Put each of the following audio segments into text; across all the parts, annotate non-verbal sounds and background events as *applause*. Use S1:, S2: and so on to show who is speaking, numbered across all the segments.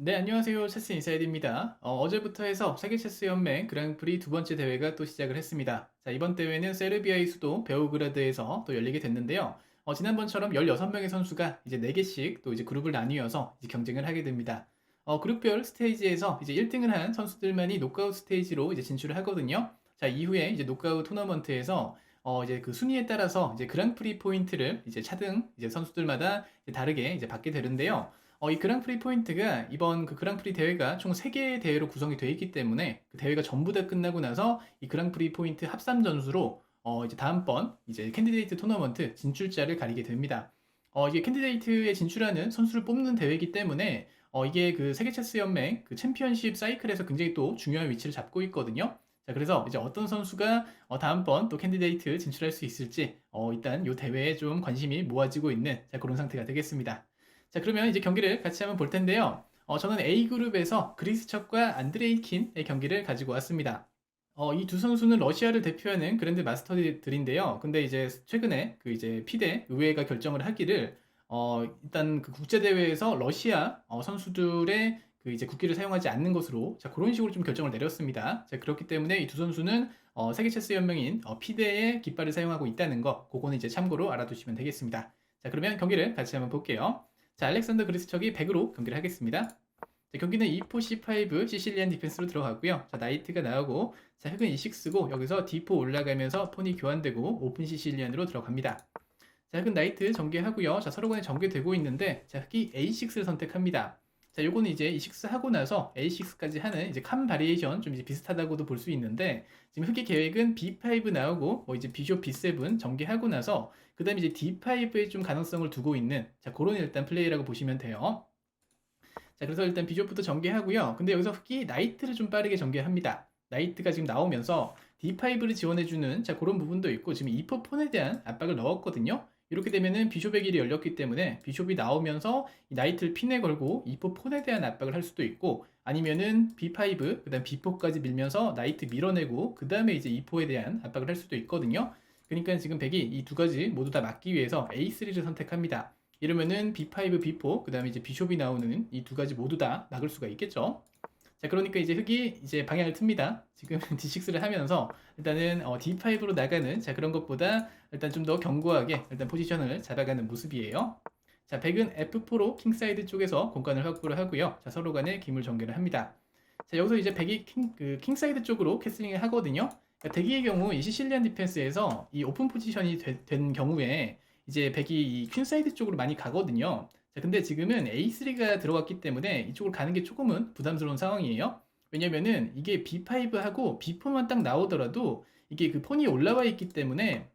S1: 네, 안녕하세요. 체스 인사이드입니다. 어, 제부터 해서 세계 체스 연맹 그랑프리 두 번째 대회가 또 시작을 했습니다. 자, 이번 대회는 세르비아의 수도 베오그라드에서 또 열리게 됐는데요. 어, 지난번처럼 16명의 선수가 이제 4개씩 또 이제 그룹을 나뉘어서 이제 경쟁을 하게 됩니다. 어, 그룹별 스테이지에서 이제 1등을 한 선수들만이 노크아웃 스테이지로 이제 진출을 하거든요. 자, 이후에 이제 노크아웃 토너먼트에서 어, 이제 그 순위에 따라서 이제 그랑프리 포인트를 이제 차등 이제 선수들마다 이제 다르게 이제 받게 되는데요. 어, 이 그랑프리 포인트가 이번 그 그랑프리 대회가 총 3개의 대회로 구성이 되어 있기 때문에 그 대회가 전부 다 끝나고 나서 이 그랑프리 포인트 합산 점수로 어, 이제 다음번 이제 캔디데이트 토너먼트 진출자를 가리게 됩니다. 어, 이게 캔디데이트에 진출하는 선수를 뽑는 대회이기 때문에 어, 이게 그 세계 체스 연맹 그 챔피언십 사이클에서 굉장히 또 중요한 위치를 잡고 있거든요. 자, 그래서 이제 어떤 선수가 어, 다음번 또 캔디데이트 진출할 수 있을지 어, 일단 이 대회에 좀 관심이 모아지고 있는 자, 그런 상태가 되겠습니다. 자, 그러면 이제 경기를 같이 한번 볼 텐데요. 어, 저는 A그룹에서 그리스척과 안드레이킨의 경기를 가지고 왔습니다. 어, 이 두 선수는 러시아를 대표하는 그랜드 마스터들인데요. 근데 이제 최근에 그 이제 피대 의회가 결정을 하기를 어, 일단 그 국제 대회에서 러시아 어, 선수들의 그 이제 국기를 사용하지 않는 것으로 자 그런 식으로 좀 결정을 내렸습니다. 자 그렇기 때문에 이 두 선수는 어, 세계 체스 연맹인 어, 피대의 깃발을 사용하고 있다는 거 그거는 이제 참고로 알아두시면 되겠습니다. 자 그러면 경기를 같이 한번 볼게요. 자, 알렉산더 그리스척이 100으로 경기를 하겠습니다. 자, 경기는 E4, C5, 시실리안 디펜스로 들어가고요. 자, 나이트가 나오고, 자, 흑은 E6 쓰고, 여기서 D4 올라가면서 폰이 교환되고, 오픈 시실리안으로 들어갑니다. 자, 흑은 나이트 전개하고요. 자, 서로 간에 전개되고 있는데, 자, 흑이 A6를 선택합니다. 자, 요거는 이제 E6 하고 나서 A6까지 하는 이제 캄 바리에이션 좀 이제 비슷하다고도 볼 수 있는데, 지금 흑의 계획은 B5 나오고, 뭐 이제 비숍 B7 전개하고 나서, 그 다음에 이제 D5에 좀 가능성을 두고 있는 자 그런 일단 플레이라고 보시면 돼요. 자 그래서 일단 비숍부터 전개하고요. 근데 여기서 흑이 나이트를 좀 빠르게 전개합니다. 나이트가 지금 나오면서 D5를 지원해주는 자 그런 부분도 있고 지금 E4 폰에 대한 압박을 넣었거든요. 이렇게 되면은 비숍의 길이 열렸기 때문에 비숍이 나오면서 이 나이트를 핀에 걸고 E4 폰에 대한 압박을 할 수도 있고 아니면은 B5 그다음 B4까지 밀면서 나이트 밀어내고 그 다음에 이제 E4에 대한 압박을 할 수도 있거든요. 그러니까 지금 백이 이 두 가지 모두 다 막기 위해서 A3를 선택합니다. 이러면은 B5, B4, 그 다음에 이제 비숍이 나오는 이 두 가지 모두 다 막을 수가 있겠죠. 자, 그러니까 이제 흑이 이제 방향을 틉니다. 지금 *laughs* D6를 하면서 일단은 어, D5로 나가는 자 그런 것보다 일단 좀 더 견고하게 일단 포지션을 잡아가는 모습이에요. 자, 백은 F4로 킹사이드 쪽에서 공간을 확보를 하고요. 자, 서로 간에 기물 전개를 합니다. 자, 여기서 이제 백이 킹, 그 킹사이드 쪽으로 캐슬링을 하거든요. 그러니까 대기의 경우 이 시실리안 디펜스에서 이 오픈 포지션이 되, 된 경우에 이제 백이 이 퀸사이드 쪽으로 많이 가거든요. 자, 근데 지금은 A3가 들어갔기 때문에 이쪽으로 가는 게 조금은 부담스러운 상황이에요. 왜냐면은 이게 B5하고 B4만 딱 나오더라도 이게 그 폰이 올라와 있기 때문에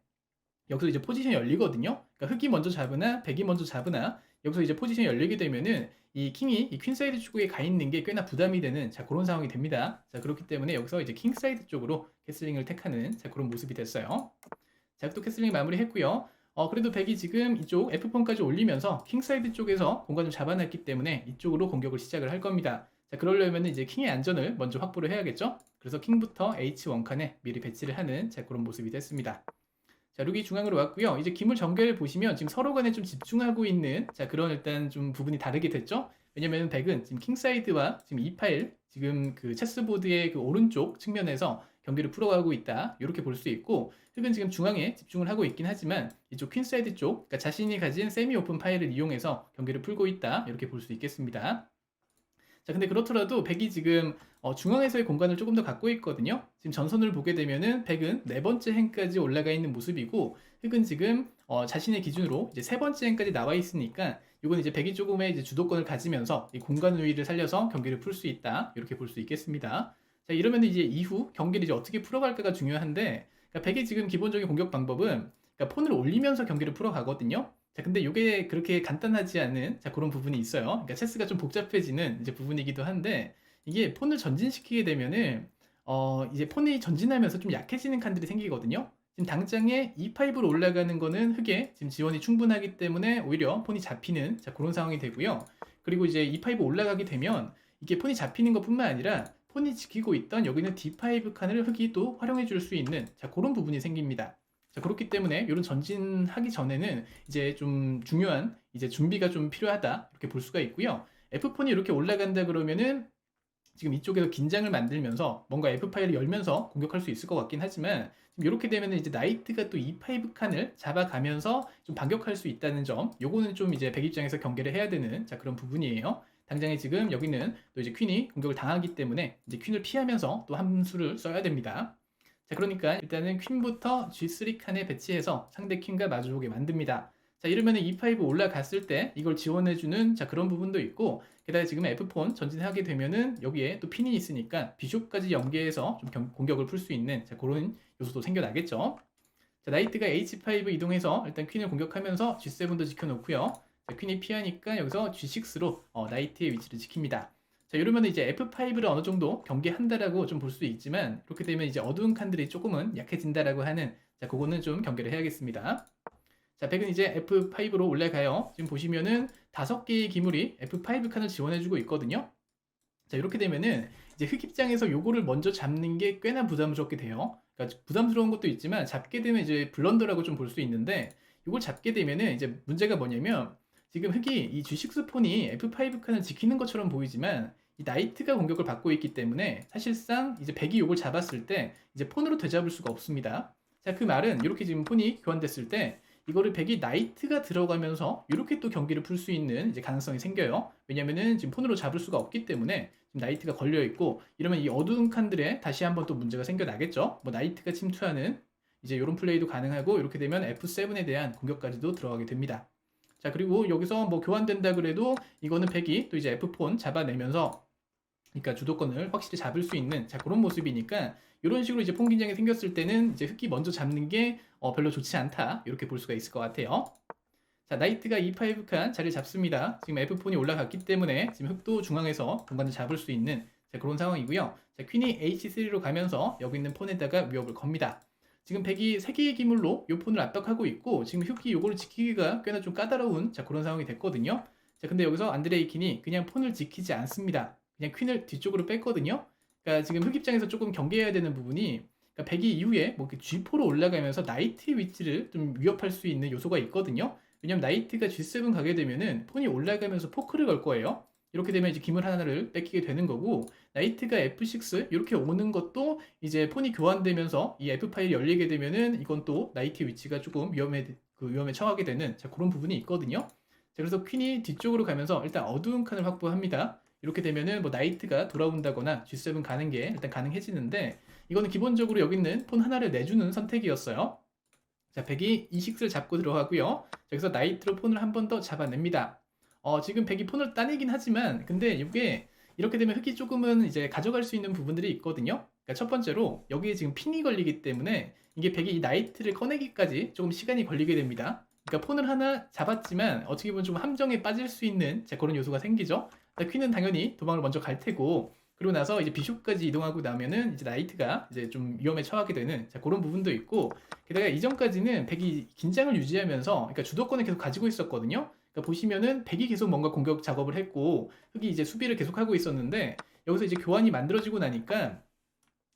S1: 여기서 이제 포지션이 열리거든요. 그러니까 흑이 먼저 잡으나 백이 먼저 잡으나 여기서 이제 포지션이 열리게 되면은 이 킹이 이 퀸사이드 쪽에 가 있는 게 꽤나 부담이 되는 자 그런 상황이 됩니다. 자 그렇기 때문에 여기서 이제 킹사이드 쪽으로 캐슬링을 택하는 자 그런 모습이 됐어요. 자 또 캐슬링 마무리했고요. 어 그래도 백이 지금 이쪽 F4까지 올리면서 킹사이드 쪽에서 공간을 잡아놨기 때문에 이쪽으로 공격을 시작을 할 겁니다. 자 그러려면 이제 킹의 안전을 먼저 확보를 해야겠죠. 그래서 킹부터 H1 칸에 미리 배치를 하는 자 그런 모습이 됐습니다. 자, 룩이 중앙으로 왔고요. 이제 기물 전개를 보시면 지금 서로 간에 좀 집중하고 있는 자, 그런 일단 좀 부분이 다르게 됐죠. 왜냐면 백은 지금 킹사이드와 지금 이 파일 지금 그 체스보드의 그 오른쪽 측면에서 경기를 풀어가고 있다. 이렇게 볼 수 있고 흑은 지금 중앙에 집중을 하고 있긴 하지만 이쪽 퀸사이드 쪽 그러니까 자신이 가진 세미 오픈 파일을 이용해서 경기를 풀고 있다. 이렇게 볼 수 있겠습니다. 자, 근데 그렇더라도 백이 지금 어, 중앙에서의 공간을 조금 더 갖고 있거든요. 지금 전선을 보게 되면은 백은 네 번째 행까지 올라가 있는 모습이고 흑은 지금 어, 자신의 기준으로 이제 세 번째 행까지 나와 있으니까 이건 이제 백이 조금의 이제 주도권을 가지면서 이 공간 우위를 살려서 경기를 풀 수 있다 이렇게 볼 수 있겠습니다. 자 이러면 이제 이후 경기를 이제 어떻게 풀어갈까가 중요한데 그러니까 백이 지금 기본적인 공격 방법은 그러니까 폰을 올리면서 경기를 풀어가거든요. 자, 근데 이게 그렇게 간단하지 않은 자, 그런 부분이 있어요. 그러니까 체스가 좀 복잡해지는 이제 부분이기도 한데 이게 폰을 전진시키게 되면은 어, 이제 폰이 전진하면서 좀 약해지는 칸들이 생기거든요. 지금 당장에 E5로 올라가는 거는 흑에 지금 지원이 충분하기 때문에 오히려 폰이 잡히는 자, 그런 상황이 되고요. 그리고 이제 E5 올라가게 되면 이게 폰이 잡히는 것뿐만 아니라 폰이 지키고 있던 여기는 D5 칸을 흑이 또 활용해 줄 수 있는 자, 그런 부분이 생깁니다. 자, 그렇기 때문에 이런 전진하기 전에는 이제 좀 중요한 이제 준비가 좀 필요하다 이렇게 볼 수가 있고요. F4이 이렇게 올라간다 그러면은 지금 이쪽에서 긴장을 만들면서 뭔가 F5를 열면서 공격할 수 있을 것 같긴 하지만 이렇게 되면 이제 나이트가 또 E5 칸을 잡아가면서 좀 반격할 수 있다는 점 요거는 좀 이제 백 입장에서 경계를 해야 되는 자 그런 부분이에요. 당장에 지금 여기는 또 이제 퀸이 공격을 당하기 때문에 이제 퀸을 피하면서 또 함수를 써야 됩니다. 자 그러니까 일단은 퀸부터 G3 칸에 배치해서 상대 퀸과 마주보게 만듭니다. 자 이러면은 E5 올라갔을 때 이걸 지원해주는 자 그런 부분도 있고 게다가 지금 F4 전진하게 되면은 여기에 또 핀이 있으니까 비숍까지 연계해서 좀 경- 공격을 풀 수 있는 자 그런 요소도 생겨나겠죠. 자 나이트가 H5 이동해서 일단 퀸을 공격하면서 G7도 지켜놓고요. 자, 퀸이 피하니까 여기서 G6로 어, 나이트의 위치를 지킵니다. 자 이러면 이제 F5를 어느 정도 경계한다라고 좀 볼 수 있지만 이렇게 되면 이제 어두운 칸들이 조금은 약해진다라고 하는 자 그거는 좀 경계를 해야겠습니다. 자, 백은 이제 F5로 올라가요. 지금 보시면은 다섯 개의 기물이 F5 칸을 지원해주고 있거든요. 자, 이렇게 되면은 이제 흑 입장에서 요거를 먼저 잡는 게 꽤나 부담스럽게 돼요. 그러니까 부담스러운 것도 있지만 잡게 되면 이제 블런더라고 좀 볼 수 있는데 요걸 잡게 되면은 이제 문제가 뭐냐면 지금 흑이 이 G6 폰이 F5 칸을 지키는 것처럼 보이지만 이 나이트가 공격을 받고 있기 때문에 사실상 이제 백이 요걸 잡았을 때 이제 폰으로 되잡을 수가 없습니다. 자, 그 말은 이렇게 지금 폰이 교환됐을 때 이거를 백이 나이트가 들어가면서 이렇게 또 경기를 풀 수 있는 이제 가능성이 생겨요. 왜냐면은 지금 폰으로 잡을 수가 없기 때문에 지금 나이트가 걸려 있고 이러면 이 어두운 칸들에 다시 한번 또 문제가 생겨나겠죠. 뭐 나이트가 침투하는 이제 이런 플레이도 가능하고 이렇게 되면 F7에 대한 공격까지도 들어가게 됩니다. 자 그리고 여기서 뭐 교환된다 그래도 이거는 백이 또 이제 F4 잡아내면서 그러니까 주도권을 확실히 잡을 수 있는 자 그런 모습이니까 이런 식으로 이제 폰 긴장이 생겼을 때는 이제 흑이 먼저 잡는 게 어, 별로 좋지 않다 이렇게 볼 수가 있을 것 같아요. 자 나이트가 E5 칸 자리를 잡습니다. 지금 F4이 올라갔기 때문에 지금 흑도 중앙에서 공간을 잡을 수 있는 자, 그런 상황이고요. 자 퀸이 H3로 가면서 여기 있는 폰에다가 위협을 겁니다. 지금 백이 3개의 기물로 이 폰을 압박하고 있고 지금 흑이 요거를 지키기가 꽤나 좀 까다로운 자 그런 상황이 됐거든요. 자 근데 여기서 안드레이킨이 그냥 폰을 지키지 않습니다. 그냥 퀸을 뒤쪽으로 뺐거든요. 그러니까 지금 흑 입장에서 조금 경계해야 되는 부분이 그러니까 백이 이후에 뭐 이렇게 G4로 올라가면서 나이트의 위치를 좀 위협할 수 있는 요소가 있거든요. 왜냐면 나이트가 G7 가게 되면은 폰이 올라가면서 포크를 걸 거예요. 이렇게 되면 이제 기물 하나를 뺏기게 되는 거고 나이트가 F6 이렇게 오는 것도 이제 폰이 교환되면서 이 F5이 열리게 되면은 이건 또 나이트의 위치가 조금 위험에 그 위험에 처하게 되는 자 그런 부분이 있거든요. 자, 그래서 퀸이 뒤쪽으로 가면서 일단 어두운 칸을 확보합니다. 이렇게 되면은 뭐 나이트가 돌아온다거나 G7 가는 게 일단 가능해지는데 이거는 기본적으로 여기 있는 폰 하나를 내주는 선택이었어요. 자, 백이 E6를 잡고 들어가고요. 여기서 나이트로 폰을 한 번 더 잡아냅니다. 어, 지금 백이 폰을 따내긴 하지만 근데 이게 이렇게 되면 흑이 조금은 이제 가져갈 수 있는 부분들이 있거든요. 그러니까 첫 번째로 여기에 지금 핀이 걸리기 때문에 이게 백이 이 나이트를 꺼내기까지 조금 시간이 걸리게 됩니다. 그러니까 폰을 하나 잡았지만 어떻게 보면 좀 함정에 빠질 수 있는 자, 그런 요소가 생기죠. 자, 퀸은 당연히 도망을 먼저 갈 테고 그리고 나서 이제 비숍까지 이동하고 나면은 이제 나이트가 이제 좀 위험에 처하게 되는 자, 그런 부분도 있고 게다가 이전까지는 백이 긴장을 유지하면서 그러니까 주도권을 계속 가지고 있었거든요. 그러니까 보시면은 백이 계속 뭔가 공격 작업을 했고 흑이 이제 수비를 계속 하고 있었는데 여기서 이제 교환이 만들어지고 나니까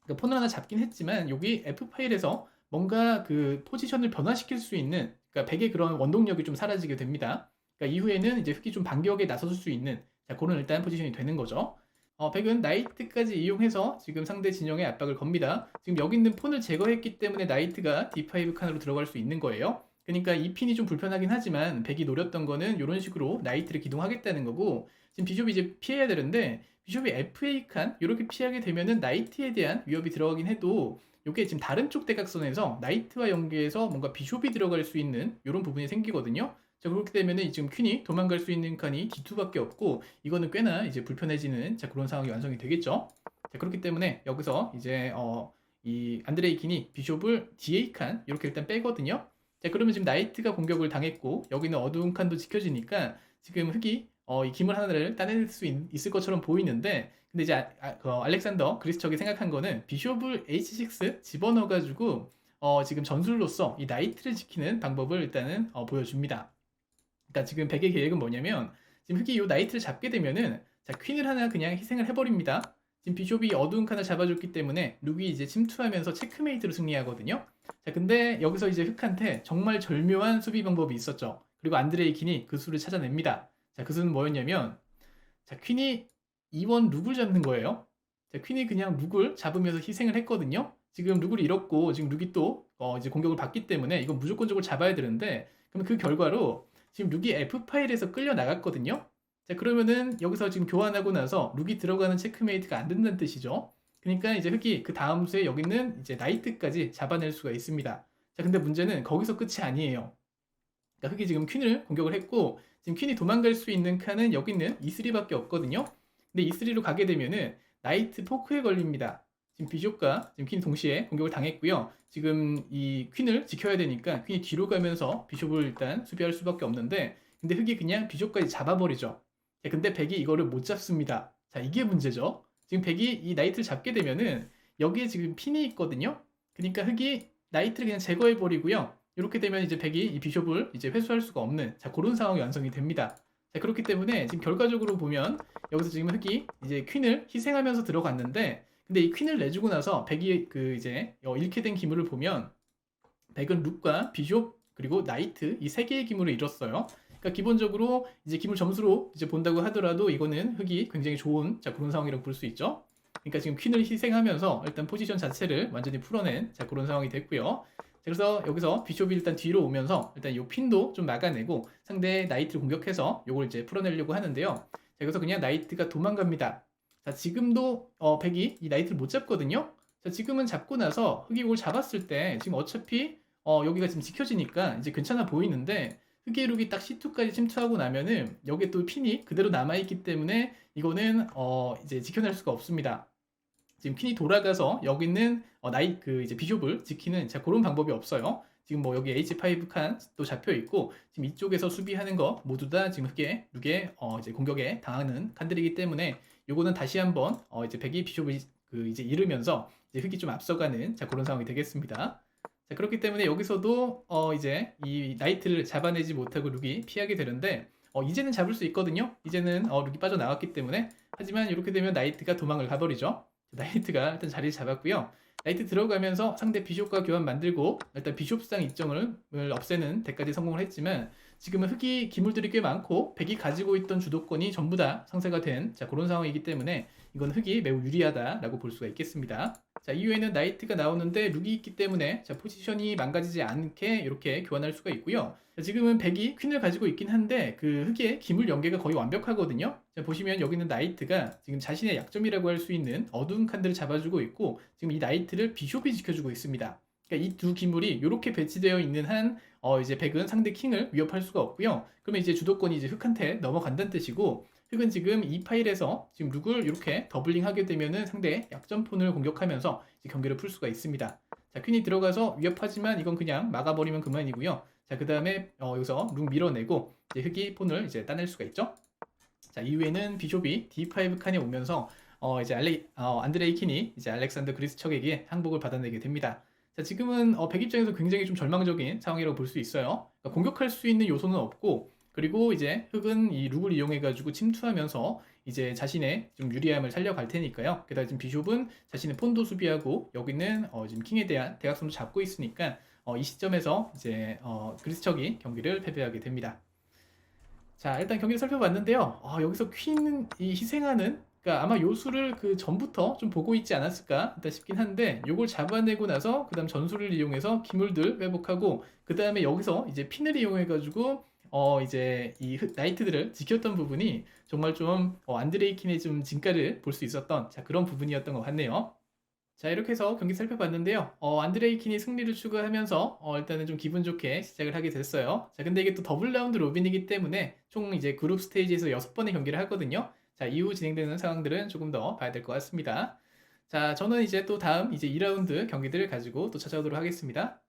S1: 그러니까 폰을 하나 잡긴 했지만 여기 F 파일에서 뭔가 그 포지션을 변화시킬 수 있는 그러니까 백의 그런 원동력이 좀 사라지게 됩니다. 그러니까 이후에는 이제 흑이 좀 반격에 나설 수 있는 자 그런 일단 포지션이 되는 거죠. 어, 백은 나이트까지 이용해서 지금 상대 진영에 압박을 겁니다. 지금 여기 있는 폰을 제거했기 때문에 나이트가 D5 칸으로 들어갈 수 있는 거예요. 그러니까 이 핀이 좀 불편하긴 하지만 백이 노렸던 거는 이런 식으로 나이트를 기동하겠다는 거고 지금 비숍이 이제 피해야 되는데 비숍이 FA 칸 이렇게 피하게 되면은 나이트에 대한 위협이 들어가긴 해도 이게 지금 다른 쪽 대각선에서 나이트와 연계해서 뭔가 비숍이 들어갈 수 있는 이런 부분이 생기거든요. 자 그렇게 되면은 지금 퀸이 도망갈 수 있는 칸이 D2밖에 없고 이거는 꽤나 이제 불편해지는 자 그런 상황이 완성이 되겠죠. 자 그렇기 때문에 여기서 이제 어 이 안드레이 킨이 비숍을 DA 칸 이렇게 일단 빼거든요. 자 그러면 지금 나이트가 공격을 당했고 여기는 어두운 칸도 지켜지니까 지금 흑이 어, 이 기물 하나를 따낼 수 있, 을 것처럼 보이는데 근데 이제 아, 아, 그 알렉산더 그리스척이 생각한 거는 비숍을 H6 집어넣어가지고 어, 지금 전술로서 이 나이트를 지키는 방법을 일단은 어, 보여줍니다. 그러니까 지금 백의 계획은 뭐냐면 지금 흑이 이 나이트를 잡게 되면은 자 퀸을 하나 그냥 희생을 해버립니다. 지금 비숍이 어두운 칸을 잡아줬기 때문에 룩이 이제 침투하면서 체크메이트로 승리하거든요. 자 근데 여기서 이제 흑한테 정말 절묘한 수비 방법이 있었죠. 그리고 안드레이킨이 그 수를 찾아냅니다. 자 그 수는 뭐였냐면 자, 퀸이 2원 룩을 잡는 거예요. 자, 퀸이 그냥 룩을 잡으면서 희생을 했거든요. 지금 룩을 잃었고 지금 룩이 또 어, 이제 공격을 받기 때문에 이건 무조건적으로 잡아야 되는데 그럼 그 결과로 지금 룩이 F 파일에서 끌려 나갔거든요. 자, 그러면은 여기서 지금 교환하고 나서 룩이 들어가는 체크메이트가 안 된다는 뜻이죠. 그러니까 이제 흑이 그 다음 수에 여기는 이제 나이트까지 잡아낼 수가 있습니다. 자, 근데 문제는 거기서 끝이 아니에요. 그러니까 흑이 지금 퀸을 공격을 했고 지금 퀸이 도망갈 수 있는 칸은 여기 있는 E3밖에 없거든요. 근데 E3로 가게 되면은 나이트 포크에 걸립니다. 지금 비숍과 지금 퀸 동시에 공격을 당했고요. 지금 이 퀸을 지켜야 되니까 퀸이 뒤로 가면서 비숍을 일단 수비할 수밖에 없는데 근데 흑이 그냥 비숍까지 잡아버리죠. 자, 근데 백이 이거를 못 잡습니다. 자, 이게 문제죠. 지금 백이 이 나이트를 잡게 되면은 여기에 지금 핀이 있거든요. 그러니까 흑이 나이트를 그냥 제거해 버리고요. 이렇게 되면 이제 백이 이 비숍을 이제 회수할 수가 없는 자 그런 상황이 완성이 됩니다. 자 그렇기 때문에 지금 결과적으로 보면 여기서 지금 흑이 이제 퀸을 희생하면서 들어갔는데 근데 이 퀸을 내주고 나서 백이 그 이제 어, 잃게 된 기물을 보면 백은 룩과 비숍 그리고 나이트 이 세 개의 기물을 잃었어요. 그러니까 기본적으로 이제 기물 점수로 이제 본다고 하더라도 이거는 흑이 굉장히 좋은 자 그런 상황이라고 볼 수 있죠. 그러니까 지금 퀸을 희생하면서 일단 포지션 자체를 완전히 풀어낸 자 그런 상황이 됐고요. 자, 그래서 여기서 비숍이 일단 뒤로 오면서 일단 이 핀도 좀 막아내고 상대 나이트를 공격해서 이걸 이제 풀어내려고 하는데요. 자, 여기서 그냥 나이트가 도망갑니다. 자 지금도 어, 백이 이 나이트를 못 잡거든요. 자 지금은 잡고 나서 흑이 이걸 잡았을 때 지금 어차피 어, 여기가 지금 지켜지니까 이제 괜찮아 보이는데 흑의 룩이 딱 C2까지 침투하고 나면은 여기에 또 핀이 그대로 남아있기 때문에 이거는 어 이제 지켜낼 수가 없습니다. 지금 퀸이 돌아가서 여기 있는 어 나이 그 이제 비숍을 지키는 자 그런 방법이 없어요. 지금 뭐 여기 H5 칸도 잡혀 있고 지금 이쪽에서 수비하는 거 모두 다 지금 흑의 룩의 어 이제 공격에 당하는 칸들이기 때문에 요거는 다시 한번 어 이제 백이 비숍을 그 이제 잃으면서 이제 흑이 좀 앞서가는 자 그런 상황이 되겠습니다. 자, 그렇기 때문에 여기서도 어 이제 이 나이트를 잡아내지 못하고 룩이 피하게 되는데 어 이제는 잡을 수 있거든요. 이제는 어 룩이 빠져나왔기 때문에 하지만 이렇게 되면 나이트가 도망을 가버리죠. 나이트가 일단 자리 잡았고요. 나이트 들어가면서 상대 비숍과 교환 만들고 일단 비숍상 이점을 없애는 데까지 성공을 했지만 지금은 흑이 기물들이 꽤 많고 백이 가지고 있던 주도권이 전부 다 상쇄가 된 자, 그런 상황이기 때문에 이건 흑이 매우 유리하다라고 볼 수가 있겠습니다. 자, 이후에는 나이트가 나오는데 룩이 있기 때문에 자, 포지션이 망가지지 않게 이렇게 교환할 수가 있고요. 자, 지금은 백이 퀸을 가지고 있긴 한데 그 흑의 기물 연계가 거의 완벽하거든요. 자, 보시면 여기는 나이트가 지금 자신의 약점이라고 할 수 있는 어두운 칸들을 잡아주고 있고 지금 이 나이트를 비숍이 지켜주고 있습니다. 그러니까 이 두 기물이 이렇게 배치되어 있는 한 어, 이제 백은 상대 킹을 위협할 수가 없고요. 그러면 이제 주도권이 이제 흑한테 넘어간다는 뜻이고 흑은 지금 이 파일에서 지금 룩을 이렇게 더블링 하게 되면은 상대 약점폰을 공격하면서 경기를 풀 수가 있습니다. 자, 퀸이 들어가서 위협하지만 이건 그냥 막아버리면 그만이고요. 자, 그 다음에 어, 여기서 룩 밀어내고 이제 흑이 폰을 이제 따낼 수가 있죠. 자, 이후에는 비숍이 D5 칸에 오면서 어, 이제 알레, 어, 안드레이 킨이 이제 알렉산더 그리스척에게 항복을 받아내게 됩니다. 자, 지금은 어, 백 입장에서 굉장히 좀 절망적인 상황이라고 볼 수 있어요. 그러니까 공격할 수 있는 요소는 없고 그리고 이제 흑은 이 룩을 이용해 가지고 침투하면서 이제 자신의 좀 유리함을 살려갈 테니까요. 게다가 지금 비숍은 자신의 폰도 수비하고 여기는 어 지금 킹에 대한 대각선도 잡고 있으니까 어 이 시점에서 이제 어 그리스척이 경기를 패배하게 됩니다. 자 일단 경기를 살펴봤는데요. 어 여기서 퀸이 희생하는 그러니까 아마 요수를 그 전부터 좀 보고 있지 않았을까 싶긴 한데 요걸 잡아내고 나서 그다음 전술을 이용해서 기물들 회복하고 그 다음에 여기서 이제 핀을 이용해 가지고 어 이제 이 나이트들을 지켰던 부분이 정말 좀 어, 안드레이킨의 좀 진가를 볼 수 있었던 자 그런 부분이었던 것 같네요. 자 이렇게 해서 경기 살펴봤는데요. 어, 안드레이킨이 승리를 추구하면서 어, 일단은 좀 기분 좋게 시작을 하게 됐어요. 자 근데 이게 또 더블 라운드 로빈이기 때문에 총 이제 그룹 스테이지에서 여섯 번의 경기를 하거든요. 자 이후 진행되는 상황들은 조금 더 봐야 될 것 같습니다. 자 저는 이제 또 다음 이제 2라운드 경기들을 가지고 또 찾아오도록 하겠습니다.